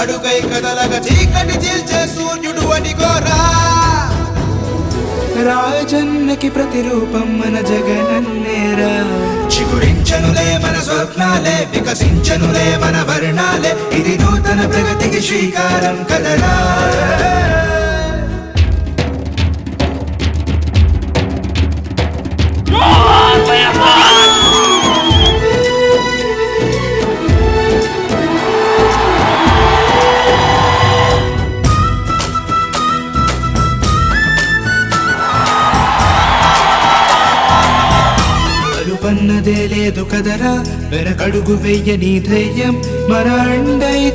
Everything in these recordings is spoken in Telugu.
అడుగై కదలగ చీకటి చీల్చే సూర్యుడు అడిగోరా రాజన్నకి ప్రతిరూపం మన జగనన్నేరా చిగురించనులే మన స్వప్నాలే వికసించనులే మన వర్ణాలే. ఇది నూతన ప్రగతికి శ్రీకారం కదరా. అలుపన్నదే లేదు కదరా. వెనకడుగు వెయ్యని ధైర్యం. మన అండై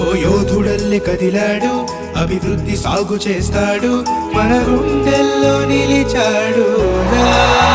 ఓ యోధుడల్లి కదిలాడు. అభివృద్ధి సాగు చేస్తాడు. మన గుండెల్లో నిలిచాడు రా